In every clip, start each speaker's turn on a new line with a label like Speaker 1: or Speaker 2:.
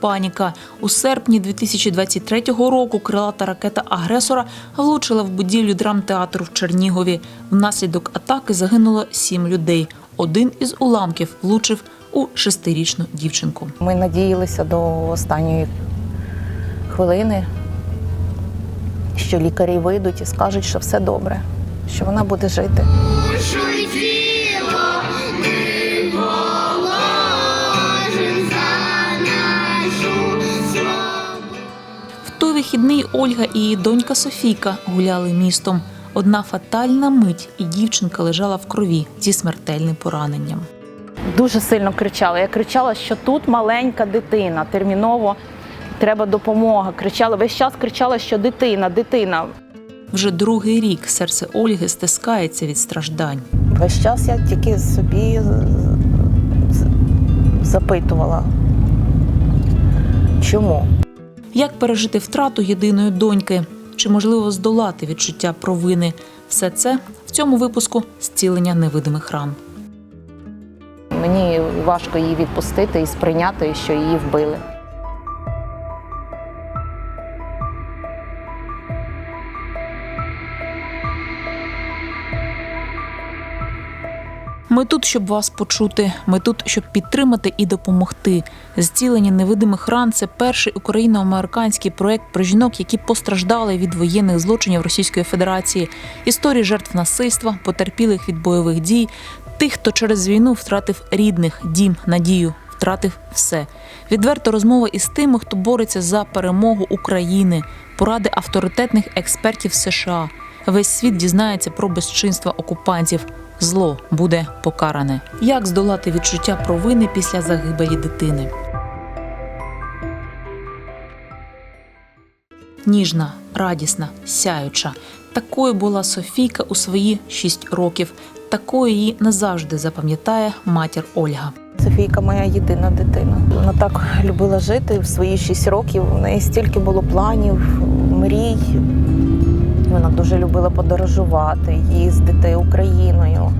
Speaker 1: паніка. У серпні 2023 року крилата ракета агресора влучила в будівлю драмтеатру в Чернігові. Внаслідок атаки загинуло сім людей. Один із уламків влучив у шестирічну дівчинку.
Speaker 2: Ми надіялися до останньої хвилини, що лікарі вийдуть і скажуть, що все добре, що вона буде жити.
Speaker 1: Ольга і її донька Софійка гуляли містом. Одна фатальна мить, і дівчинка лежала в крові зі смертельним пораненням.
Speaker 2: Дуже сильно кричала. Я кричала, що тут маленька дитина, терміново треба допомога. Кричала, весь час кричала, що дитина, дитина.
Speaker 1: Вже другий рік серце Ольги стискається від страждань.
Speaker 2: Весь час я тільки собі запитувала, чому?
Speaker 1: Як пережити втрату єдиної доньки? Чи можливо здолати відчуття провини? Все це в цьому випуску зцілення невидимих ран.
Speaker 2: Мені важко її відпустити і сприйняти, що її вбили.
Speaker 1: Ми тут, щоб вас почути. Ми тут, щоб підтримати і допомогти. Зцілення невидимих ран це перший україно-американський проект про жінок, які постраждали від воєнних злочинів Російської Федерації, історії жертв насильства, потерпілих від бойових дій, тих, хто через війну втратив рідних, дім, надію, втратив все. Відверто розмова із тими, хто бореться за перемогу України, поради авторитетних експертів США. Весь світ дізнається про безчинства окупантів. Зло буде покаране. Як здолати відчуття провини після загибелі дитини? Ніжна, радісна, сяюча. Такою була Софійка у свої шість років. Такою її назавжди запам'ятає матір Ольга.
Speaker 2: Софійка моя єдина дитина. Вона так любила жити в свої шість років. У неї стільки було планів, мрій. Вона дуже любила подорожувати, їздити Україною.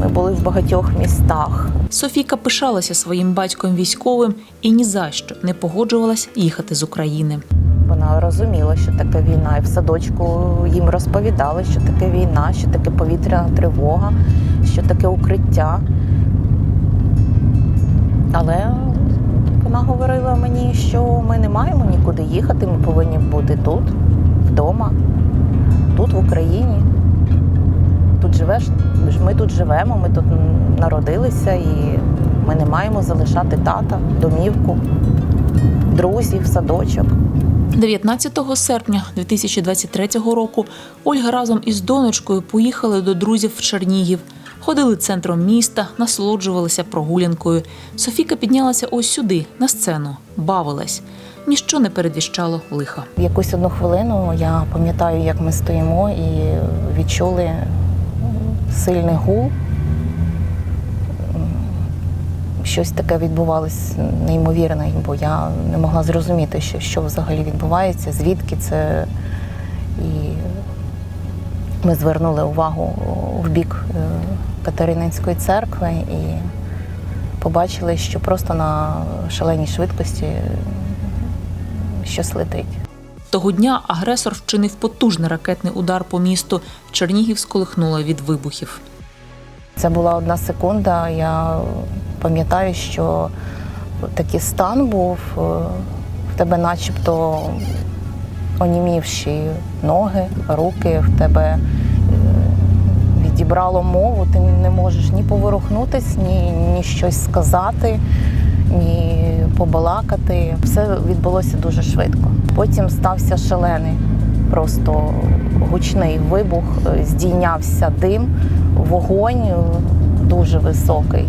Speaker 2: Ми були в багатьох містах.
Speaker 1: Софійка пишалася своїм батьком військовим і ні за що не погоджувалась їхати з України.
Speaker 2: Вона розуміла, що таке війна, і в садочку їм розповідали, що таке війна, що таке повітряна тривога, що таке укриття. Але вона говорила мені, що ми не маємо нікуди їхати, ми повинні бути тут, вдома, тут, в Україні. Тут живеш, ми тут живемо, ми тут народилися і ми не маємо залишати тата, домівку, друзів, садочок.
Speaker 1: 19 серпня 2023 року Ольга разом із донечкою поїхали до друзів в Чернігів. Ходили центром міста, насолоджувалися прогулянкою. Софіка піднялася ось сюди, на сцену, бавилась. Ніщо не передвіщало лиха.
Speaker 2: Якусь одну хвилину я пам'ятаю, як ми стоїмо і відчули сильний гул. Щось таке відбувалось неймовірне, бо я не могла зрозуміти, що, що взагалі відбувається, звідки це. Ми звернули увагу в бік е, Катерининської церкви і побачили, що просто на шаленій швидкості щось летить.
Speaker 1: Того дня агресор вчинив потужний ракетний удар по місту. Чернігів сколихнуло від вибухів.
Speaker 2: Це була одна секунда. Я пам'ятаю, що такий стан був, е, в тебе начебто онімівші ноги, руки, в тебе е, відібрало мову, ти не можеш ні поворухнутись, ні, ні щось сказати, ні побалакати. Все відбулося дуже швидко. Потім стався шалений, просто гучний вибух, е, здійнявся дим, вогонь е, дуже високий.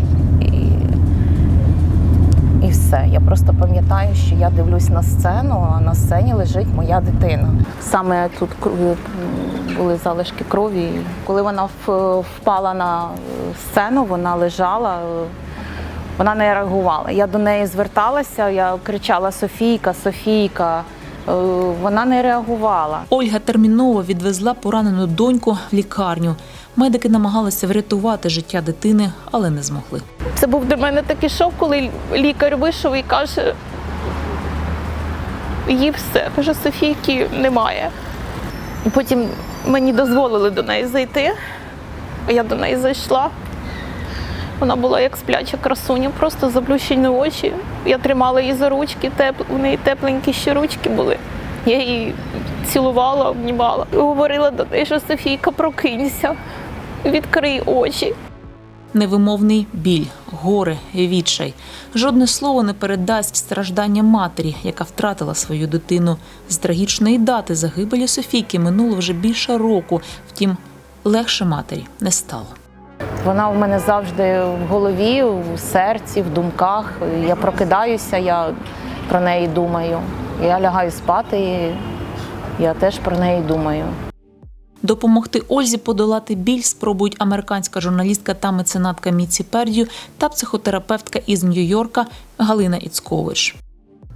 Speaker 2: Все. Я просто пам'ятаю, що я дивлюсь на сцену, а на сцені лежить моя дитина. Саме тут були залишки крові. Коли вона впала на сцену, вона лежала. е, Вона не реагувала. Я до неї зверталася, я кричала Софійка, Софійка. Е, Вона не реагувала.
Speaker 1: Ольга терміново відвезла поранену доньку в лікарню. Медики намагалися врятувати життя дитини, але не змогли.
Speaker 2: Це був для мене такий шок, коли лікар вийшов і каже:
Speaker 3: її все. Каже, Софійки немає. Потім мені дозволили до неї зайти. Я до неї зайшла. Вона була як спляча красуня, просто заплющені очі. Я тримала її за ручки, теп... у неї тепленькі ще ручки були. Я її цілувала, обнімала. Говорила до неї, що Софійка, прокинься, відкрий очі.
Speaker 1: Невимовний біль, горе, відчай. Жодне слово не передасть страждання матері, яка втратила свою дитину. З трагічної дати загибелі Софійки минуло вже більше року. Втім, легше матері не стало.
Speaker 2: Вона в мене завжди в голові, в серці, в думках. Я прокидаюся, я про неї думаю. Я лягаю спати, і я теж про неї думаю.
Speaker 1: Допомогти Ользі подолати біль спробують американська журналістка та меценатка Міці Пердю та психотерапевтка із Нью-Йорка Галина Іцкович.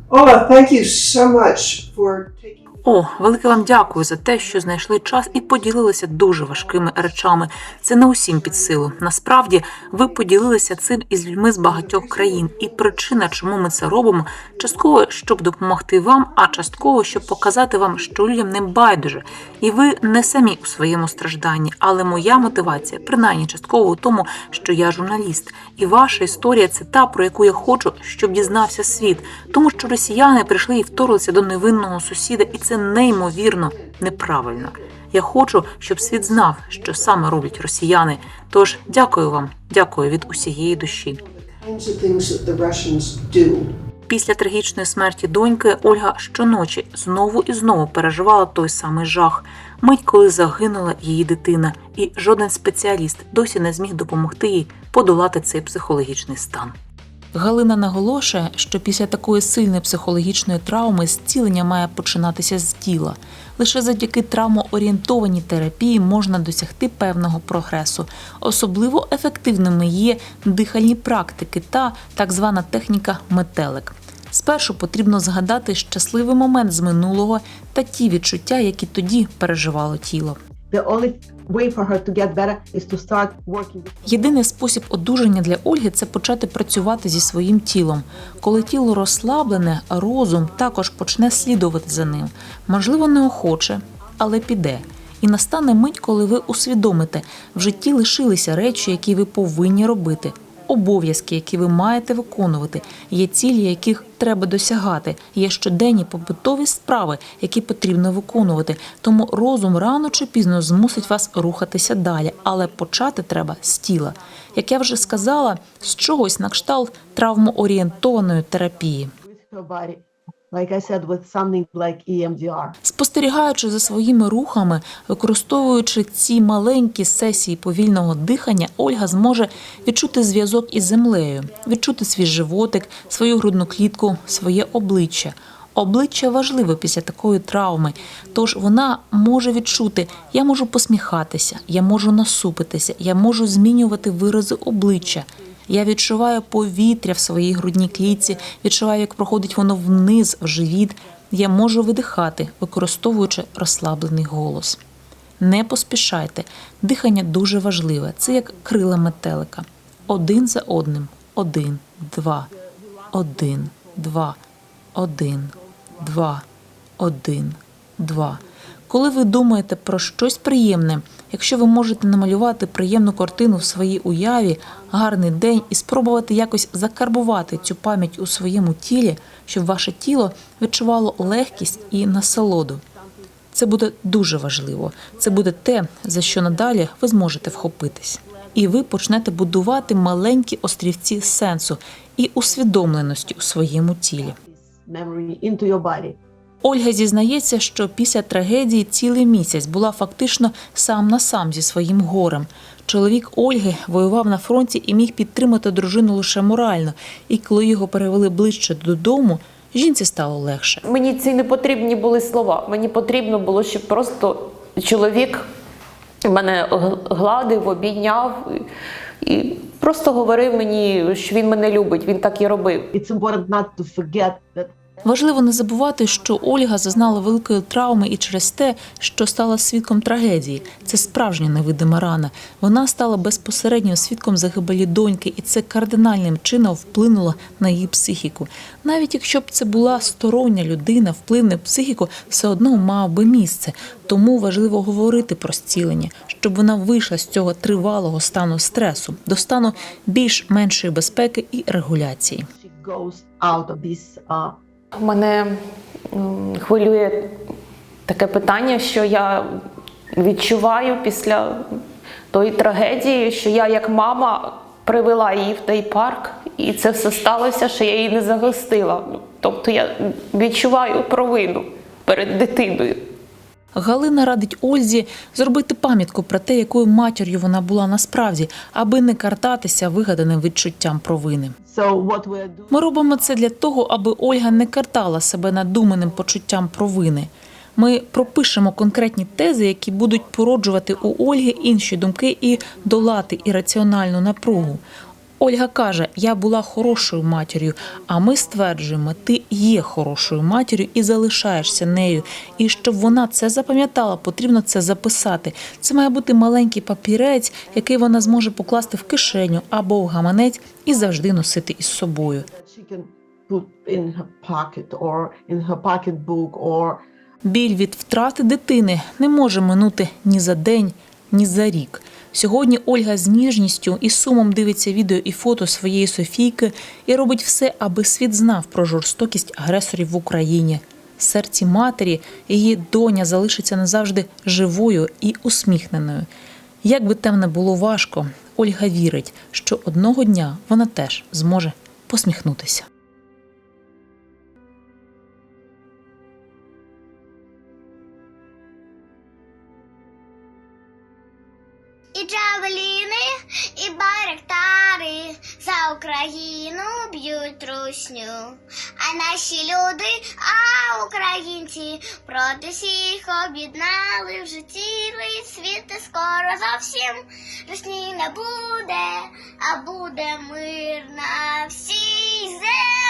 Speaker 4: Ola, thank you so much for taking.
Speaker 1: О, велике вам дякую за те, що знайшли час і поділилися дуже важкими речами. Це не усім під силу. Насправді, ви поділилися цим із людьми з багатьох країн, і причина, чому ми це робимо, частково щоб допомогти вам, а частково щоб показати вам, що людям не байдуже, і ви не самі у своєму стражданні. Але моя мотивація, принаймні частково у тому, що я журналіст, і ваша історія це та, про яку я хочу, щоб дізнався світ, тому що росіяни прийшли і вторглися до невинного сусіда, і це неймовірно неправильно. Я хочу, щоб світ знав, що саме роблять росіяни. Тож дякую вам, дякую від усієї душі. Після трагічної смерті доньки Ольга щоночі знову і знову переживала той самий жах. Мить, коли загинула її дитина, і жоден спеціаліст досі не зміг допомогти їй подолати цей психологічний стан. Галина наголошує, що після такої сильної психологічної травми зцілення має починатися з тіла. Лише завдяки травмоорієнтованій терапії можна досягти певного прогресу. Особливо ефективними є дихальні практики та так звана техніка метелик. Спершу потрібно згадати щасливий момент з минулого та ті відчуття, які тоді переживало тіло. Єдиний спосіб одужання для Ольги це почати працювати зі своїм тілом. Коли тіло розслаблене, розум також почне слідувати за ним. Можливо, неохоче, але піде. І настане мить, коли ви усвідомите, в житті лишилися речі, які ви повинні робити, обов'язки, які ви маєте виконувати, є цілі, яких треба досягати, є щоденні побутові справи, які потрібно виконувати. Тому розум рано чи пізно змусить вас рухатися далі, але почати треба з тіла. Як я вже сказала, з чогось на кшталт травмоорієнтованої терапії.
Speaker 5: Like E.
Speaker 1: Спостерігаючи за своїми рухами, використовуючи ці маленькі сесії повільного дихання, Ольга зможе відчути зв'язок із землею, відчути свій животик, свою грудну клітку, своє обличчя. Обличчя важливе після такої травми, тож вона може відчути: я можу посміхатися, я можу насупитися, я можу змінювати вирази обличчя. Я відчуваю повітря в своїй грудній клітці, відчуваю, як проходить воно вниз в живіт. Я можу видихати, використовуючи розслаблений голос. Не поспішайте. Дихання дуже важливе. Це як крила метелика. Один за одним. Один, два, один, два, один, два, один, два. Коли ви думаєте про щось приємне, якщо ви можете намалювати приємну картину в своїй уяві, гарний день і спробувати якось закарбувати цю пам'ять у своєму тілі, щоб ваше тіло відчувало легкість і насолоду. Це буде дуже важливо. Це буде те, за що надалі ви зможете вхопитись. І ви почнете будувати маленькі острівці сенсу і усвідомленості у своєму тілі. Ольга зізнається, що після трагедії цілий місяць була фактично сам на сам зі своїм горем. Чоловік Ольги воював на фронті і міг підтримати дружину лише морально. І коли його перевели ближче додому, жінці стало легше.
Speaker 3: Мені ці не потрібні були слова. Мені потрібно було, щоб просто чоловік мене гладив, обійняв і і просто говорив мені, що він мене любить. Він так і робив.
Speaker 5: It's important not to forget that
Speaker 1: Важливо не забувати, що Ольга зазнала великої травми і через те, що стала свідком трагедії. Це справжня невидима рана. Вона стала безпосередньо свідком загибелі доньки, і це кардинальним чином вплинуло на її психіку. Навіть якщо б це була стороння людина, вплив на психіку все одно мав би місце. Тому важливо говорити про зцілення, щоб вона вийшла з цього тривалого стану стресу до стану більш-меншої безпеки і регуляції.
Speaker 3: Мене хвилює таке питання, що я відчуваю після тої трагедії, що я як мама привела її в той парк, і це все сталося, що я її не захистила. Тобто я відчуваю провину перед дитиною.
Speaker 1: Галина радить Ользі зробити пам'ятку про те, якою матір'ю вона була насправді, аби не картатися вигаданим відчуттям провини. Ми робимо це для того, аби Ольга не картала себе надуманим почуттям провини. Ми пропишемо конкретні тези, які будуть породжувати у Ольги інші думки і долати ірраціональну напругу. Ольга каже: Я була хорошою матір'ю, а ми стверджуємо, ти є хорошою матір'ю і залишаєшся нею. І щоб вона це запам'ятала, потрібно це записати. Це має бути маленький папірець, який вона зможе покласти в кишеню або в гаманець і завжди носити із собою. Біль від втрати дитини не може минути ні за день, ні за рік. Сьогодні Ольга з ніжністю і сумом дивиться відео і фото своєї Софійки і робить все, аби світ знав про жорстокість агресорів в Україні. Серці матері її доня залишиться назавжди живою і усміхненою. Як би там не було важко, Ольга вірить, що одного дня вона теж зможе посміхнутися.
Speaker 6: Русню. А наші люди, а українці проти всіх об'єднали вже цілий світ і скоро зовсім русні не буде, а буде мир на всій землі.